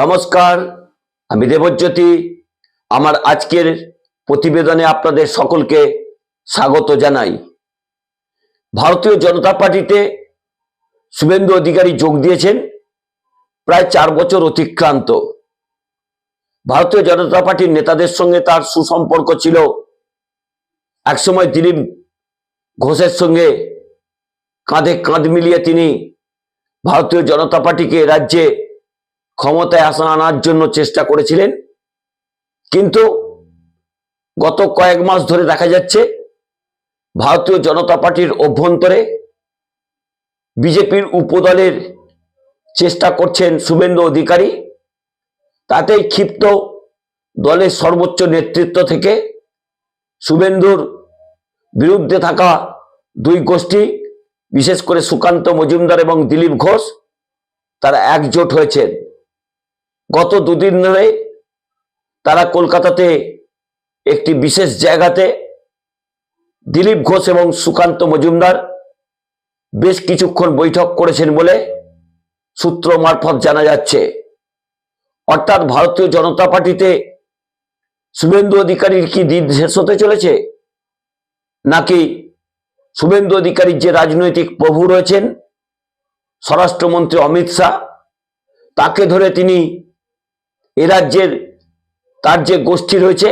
নমস্কার, আমি দেবজ্যোতি। আমার আজকের প্রতিবেদনে আপনাদের সকলকে স্বাগত জানাই। ভারতীয় জনতা পার্টিতে শুভেন্দু অধিকারী যোগ দিয়েছেন, প্রায় চার বছর অতিক্রান্ত। ভারতীয় জনতা পার্টির নেতাদের সঙ্গে তার সুসম্পর্ক ছিল। একসময় দিলীপ ঘোষের সঙ্গে কাঁধে কাঁধ মিলিয়ে তিনি ভারতীয় জনতা পার্টিকে রাজ্যে ক্ষমতায় আসা আনার জন্য চেষ্টা করেছিলেন। কিন্তু গত কয়েক মাস ধরে দেখা যাচ্ছে, ভারতীয় জনতা পার্টির অভ্যন্তরে বিজেপির উপদলের চেষ্টা করছেন শুভেন্দু অধিকারী। তাতেই ক্ষিপ্ত দলের সর্বোচ্চ নেতৃত্ব থেকে শুভেন্দুর বিরুদ্ধে থাকা দুই গোষ্ঠী, বিশেষ করে সুকান্ত মজুমদার এবং দিলীপ ঘোষ, তারা একজোট হয়েছেন। গত দুদিন ধরে তারা কলকাতাতে একটি বিশেষ জায়গাতে দিলীপ ঘোষ এবং সুকান্ত মজুমদার বেশ কিছুক্ষণ বৈঠক করেছেন বলে সূত্র মারফত জানা যাচ্ছে। অর্থাৎ ভারতীয় জনতা পার্টিতে শুভেন্দু অধিকারীর কি দিন শেষ হতে চলেছে? নাকি শুভেন্দু অধিকারীর যে রাজনৈতিক প্রভু রয়েছেন, স্বরাষ্ট্রমন্ত্রী অমিত শাহ, তাকে ধরে তিনি এ রাজ্যের তার যে গোষ্ঠী রয়েছে,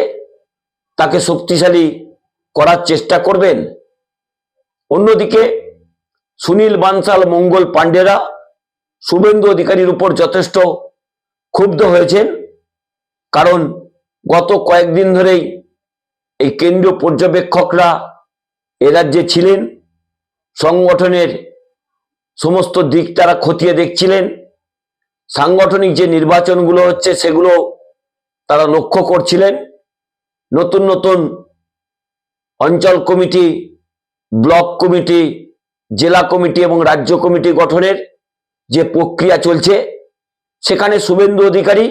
তাকে শক্তিশালী করার চেষ্টা করবেন। অন্যদিকে সুনীল বানসাল, মঙ্গল পাণ্ডেরা শুভেন্দু অধিকারীর উপর যথেষ্ট ক্ষুব্ধ হয়েছেন। কারণ গত কয়েকদিন ধরেই এই কেন্দ্রীয় পর্যবেক্ষকরা এ রাজ্যে ছিলেন। সংগঠনের সমস্ত দিক তারা খতিয়ে দেখছিলেন। সাংগঠনিক যে নির্বাচনগুলো হচ্ছে, সেগুলো তারা লক্ষ্য করছিলেন। নতুন নতুন অঞ্চল কমিটি, ব্লক কমিটি, জেলা কমিটি এবং রাজ্য কমিটি গঠনের যে প্রক্রিয়া চলছে, সেখানে শুভেন্দু অধিকারী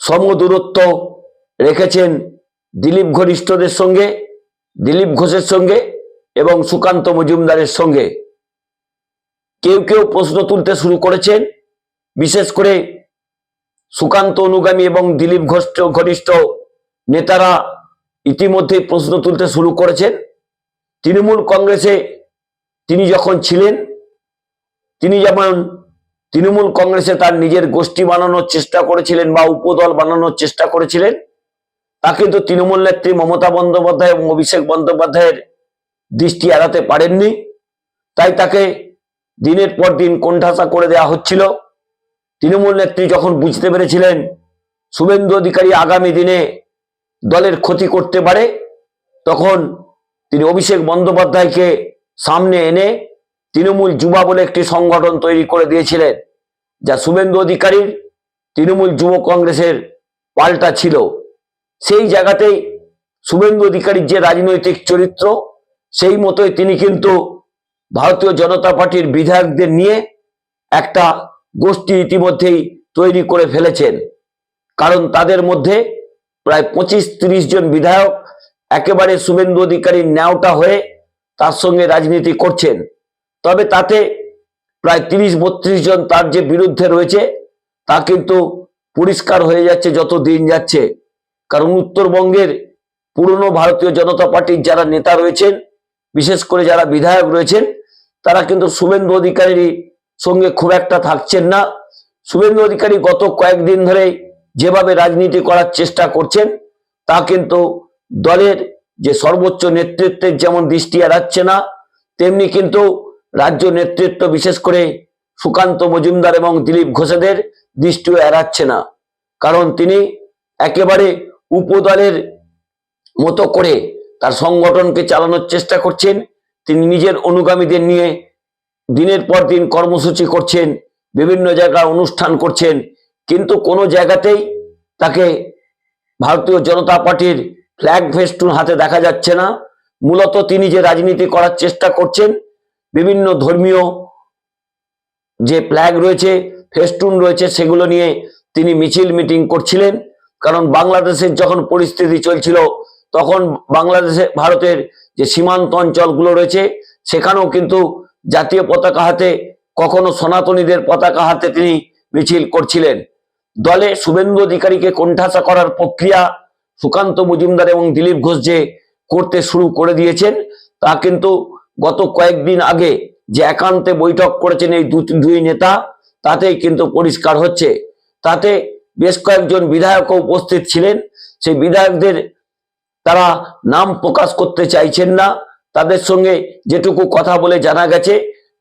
সমদূরত্ব রেখেছেন দিলীপ ঘনিষ্ঠদের সঙ্গে, দিলীপ ঘোষের সঙ্গে এবং সুকান্ত মজুমদারের সঙ্গে। কেউ কেউ প্রশ্ন তুলতে শুরু করেছেন বিশেষ করে সুকান্ত অনুগামী এবং দিলীপ ঘোষ ঘনিষ্ঠ নেতারা ইতিমধ্যে প্রশ্ন তুলতে শুরু করেছেন। তৃণমূল কংগ্রেসে তিনি যখন ছিলেন, তিনি যেমন তৃণমূল কংগ্রেসে তার নিজের গোষ্ঠী বানানোর চেষ্টা করেছিলেন বা উপদল বানানোর চেষ্টা করেছিলেন, তা কিন্তু তৃণমূল নেত্রী মমতা বন্দ্যোপাধ্যায় এবং অভিষেক বন্দ্যোপাধ্যায়ের দৃষ্টি এড়াতে পারেননি। তাই তাকে দিনের পর দিন কোণঠাসা করে দেওয়া হচ্ছিল। তৃণমূল নেত্রী যখন বুঝতে পেরেছিলেন শুভেন্দু অধিকারী আগামী দিনে দলের ক্ষতি করতে পারে, তখন তিনি অভিষেক বন্দ্যোপাধ্যায়কে সামনে এনে তৃণমূল যুবা বলে একটি সংগঠন তৈরি করে দিয়েছিলেন, যা শুভেন্দু অধিকারীর তৃণমূল যুব কংগ্রেসের পাল্টা ছিল। সেই জায়গাতেই শুভেন্দু অধিকারীর যে রাজনৈতিক চরিত্র, সেই মতোই তিনি কিন্তু ভারতীয় জনতা পার্টির বিধায়কদের নিয়ে একটা গোষ্ঠী ইতিমধ্যেই তৈরি করে ফেলেছেন। কারণ তাদের মধ্যে প্রায় পঁচিশ তিরিশ জন বিধায়ক একেবারে শুভেন্দু অধিকারীর ন্যাওটা হয়ে তার সঙ্গে রাজনীতি করছেন। তবে তাতে প্রায় তিরিশ বত্রিশ জন তার যে বিরুদ্ধে রয়েছে, তা কিন্তু পরিষ্কার হয়ে যাচ্ছে যত দিন যাচ্ছে। কারণ উত্তরবঙ্গের পুরনো ভারতীয় জনতা পার্টির যারা নেতা রয়েছেন, বিশেষ করে যারা বিধায়ক রয়েছেন, তারা কিন্তু শুভেন্দু অধিকারীর সঙ্গে খুব একটা থাকছেন না। শুভেন্দু অধিকারী গত কয়েকদিন ধরে যেভাবে রাজনীতি করার চেষ্টা করছেন, তা কিন্তু দলের যে সর্বোচ্চ নেতৃত্বের যেমন দৃষ্টি এড়াচ্ছে না, তেমনি কিন্তু রাজ্য নেতৃত্ব বিশেষ করে সুকান্ত মজুমদার এবং দিলীপ ঘোষেদের দৃষ্টিও এড়াচ্ছে না। কারণ তিনি একেবারে উপদলের মতো করে তার সংগঠনকে চালানোর চেষ্টা করছেন। তিনি নিজের অনুগামীদের নিয়ে দিনের পর দিন কর্মসূচি করছেন, বিভিন্ন জায়গায় অনুষ্ঠান করছেন, কিন্তু কোনো জায়গাতেই তাকে ভারতীয় জনতা পার্টির ফ্ল্যাগ ফেস্টুন হাতে দেখা যাচ্ছে না। মূলত তিনি যে রাজনীতি করার চেষ্টা করছেন, বিভিন্ন ধর্মীয় যে ফ্ল্যাগ রয়েছে ফেস্টুন রয়েছে, সেগুলো নিয়ে তিনি মিছিল মিটিং করছিলেন। কারণ বাংলাদেশের যখন পরিস্থিতি চলছিল, তখন বাংলাদেশে, ভারতের যে সীমান্ত অঞ্চলগুলো রয়েছে, সেখানেও কিন্তু জাতীয় পতাকা হাতে, কখনো সনাতনীদের পতাকা হাতে তিনি মিছিল করছিলেন। দলে শুভেন্দু অধিকারীকে কোণঠাসা করার প্রক্রিয়া সুকান্ত মজুমদার এবং দিলীপ ঘোষ যে করতে শুরু করে দিয়েছেন, তা কিন্তু গত কয়েকদিন আগে যে একান্তে বৈঠক করেছেন এই দুই নেতা, তাতেই কিন্তু পরিষ্কার হচ্ছে। তাতে বেশ কয়েকজন বিধায়কও উপস্থিত ছিলেন। সেই বিধায়কদের তারা নাম প্রকাশ করতে চাইছেন না। তাদের সঙ্গে যেটুকু কথা বলে জানা গেছে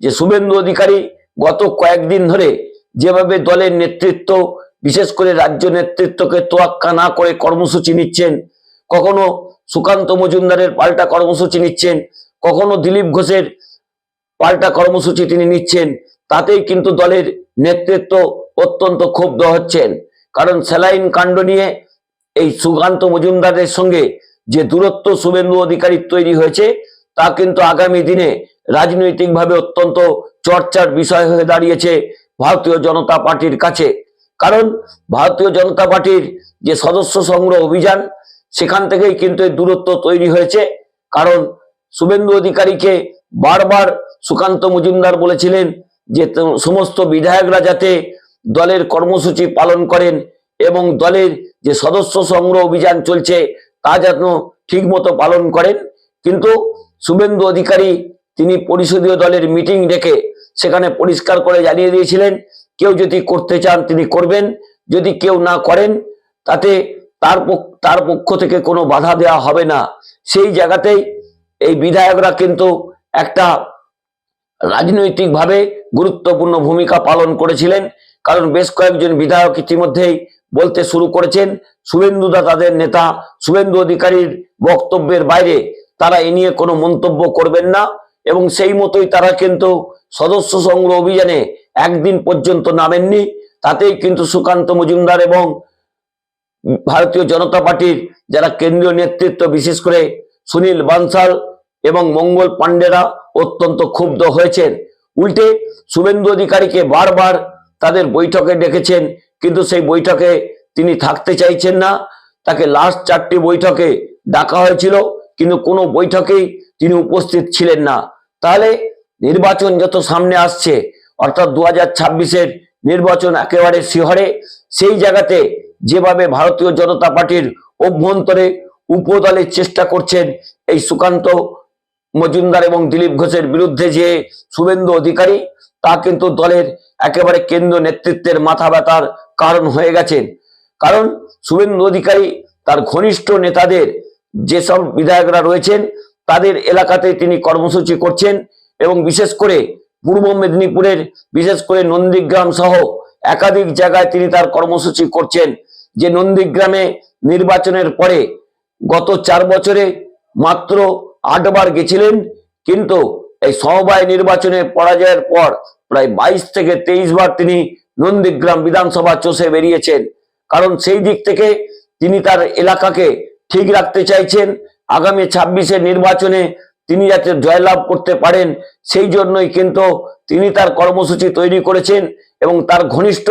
যে শুভেন্দু অধিকারী গত কয়েকদিন ধরে যেভাবে দলের নেতৃত্ব, বিশেষ করে রাজ্য নেতৃত্বকে তোয়াক্কা না করে কর্মসূচি নিচ্ছেন, কখনো সুকান্ত মজুমদারের পাল্টা কর্মসূচি নিচ্ছেন, কখনো দিলীপ ঘোষের পাল্টা কর্মসূচি তিনি নিচ্ছেন, তাতেই কিন্তু দলের নেতৃত্ব অত্যন্ত ক্ষুব্ধ হচ্ছেন। কারণ স্যালাইন কাণ্ড নিয়ে এই সুকান্ত মজুমদারের সঙ্গে যে দূরত্ব শুভেন্দু অধিকারীর তৈরি হয়েছে তা কিন্তু আগামী দিনে রাজনৈতিকভাবে অত্যন্ত চর্চার বিষয় হয়ে দাঁড়িয়েছে ভারতীয় জনতা পার্টির কাছে। কারণ ভারতীয় জনতা পার্টির যে সদস্য সংগ্রহ অভিযান, সেখান থেকেই কিন্তু এই দূরত্ব তৈরি হয়েছে। কারণ শুভেন্দু অধিকারীকে বারবার সুকান্ত মজুমদার বলেছিলেন যে সমস্ত বিধায়করা যাতে দলের কর্মসূচি পালন করেন এবং দলের যে সদস্য সংগ্রহ অভিযান চলছে, তা যেন ঠিক মতো পালন করেন। কিন্তু শুভেন্দু অধিকারী তিনি পরিষদীয় দলের মিটিং ডেকে সেখানে পরিষ্কার করে জানিয়ে দিয়েছিলেন, কেউ যদি করতে চান তিনি করবেন, যদি কেউ না করেন তাতে তার তার পক্ষ থেকে কোনো বাধা দেওয়া হবে না। সেই জায়গাতেই এই বিধায়করা কিন্তু একটা রাজনৈতিকভাবে গুরুত্বপূর্ণ ভূমিকা পালন করেছিলেন, কারণ বেশ কয়েকজন বিধায়ক ইতিমধ্যেই বলতে শুরু করেছেন শুভেন্দুদা তাদের নেতা, শুভেন্দু অধিকারীর বক্তব্যের বাইরে তারা এ নিয়ে কোনো মন্তব্য করবেন না এবং সেই মতোই তারা কিন্তু সদস্য সংগ্রহ অভিযানে একদিন পর্যন্ত নামেননি। তাতেই কিন্তু সুকান্ত মজুমদার এবং ভারতীয় জনতা পার্টির যারা কেন্দ্রীয় নেতৃত্ব, বিশেষ করে সুনীল বানসাল এবং মঙ্গল পাণ্ডেরা অত্যন্ত ক্ষুব্ধ হয়েছেন। উল্টে শুভেন্দু অধিকারীকে বারবার তাদের বৈঠকে ডেকেছেন, কিন্তু সেই বৈঠকে তিনি থাকতে চাইছেন না। তাকে লাস্ট চারটি বৈঠকে ডাকা হয়েছিল। কিন্তু কোনো বৈঠকেই তিনি উপস্থিত ছিলেন না। তাহলে নির্বাচন যত সামনে আসছে, অর্থাৎ দু হাজার ছাব্বিশের নির্বাচন একেবারে শিহরে, সেই জায়গাতে যেভাবে ভারতীয় জনতা পার্টির অভ্যন্তরে উপদলের চেষ্টা করছেন এই সুকান্ত মজুমদার এবং দিলীপ ঘোষের বিরুদ্ধে যে শুভেন্দু অধিকারী, তা কিন্তু দলের একেবারে কেন্দ্র নেতৃত্বের মাথা ব্যথার কারণ হয়ে গেছেন। কারণ শুভেন্দু অধিকারী তার ঘনিষ্ঠ নেতাদের যেসব বিধায়করা রয়েছেন, তাদের এলাকাতে তিনি কর্মসূচি করছেন এবং বিশেষ করে পূর্ব মেদিনীপুরের, বিশেষ করে নন্দীগ্রাম সহ একাধিক জায়গায় তিনি তার কর্মসূচি করছেন। যে নন্দীগ্রামে নির্বাচনের পরে গত চার বছরে মাত্র আটবার গেছিলেন, কিন্তু এই সমবায় নির্বাচনে পরাজয়ের পর প্রায় বাইশ থেকে তেইশ বার তিনি নন্দীগ্রাম বিধানসভা চষে বেরিয়েছেন। কারণ সেই দিক থেকে তিনি তার এলাকাকে ঠিক রাখতে চাইছেন। আগামী ছাব্বিশের নির্বাচনে তিনি যাতে জয়লাভ করতে পারেন, সেই জন্যই কিন্তু তিনি তার কর্মসূচি তৈরি করেছেন এবং তার ঘনিষ্ঠ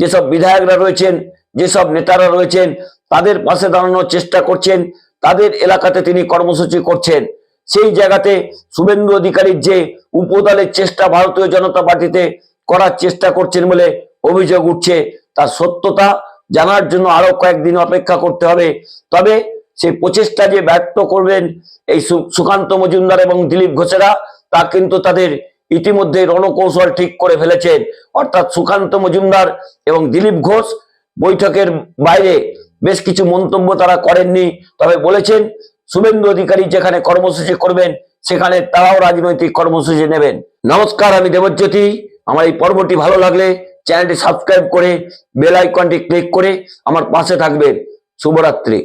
যেসব বিধায়করা রয়েছেন, যেসব নেতারা রয়েছেন, তাদের পাশে দাঁড়ানোর চেষ্টা করছেন, তাদের এলাকাতে তিনি কর্মসূচি করছেন। সেই জায়গাতে শুভেন্দু অধিকারীর যে উপদলের চেষ্টা ভারতীয় জনতা পার্টিতে করার চেষ্টা করছেন বলে অভিযোগ উঠছে, তার সত্যতা জানার জন্য আরও কয়েকদিন অপেক্ষা করতে হবে। তবে সেই প্রচেষ্টা যে ব্যর্থ করবেন এই সুকান্ত মজুমদার এবং দিলীপ ঘোষেরা, তা কিন্তু তাদের ইতিমধ্যে রণকৌশল ঠিক করে ফেলেছেন। অর্থাৎ সুকান্ত মজুমদার এবং দিলীপ ঘোষ বৈঠকের বাইরে বেশ কিছু মন্তব্য তারা করেননি। তবে বলেছেন, শুভেন্দু অধিকারী যেখানে কর্মসূচি করবেন, সেখানে তারাও রাজনৈতিক কর্মসূচি নেবেন। নমস্কার, আমি দেবজ্যোতি। আমার এই পর্বটি ভালো লাগলে চ্যানেলটি সাবস্ক্রাইব করে বেল আইকনটি ক্লিক করে আমার পাশে থাকবেন শুভরাত্রি।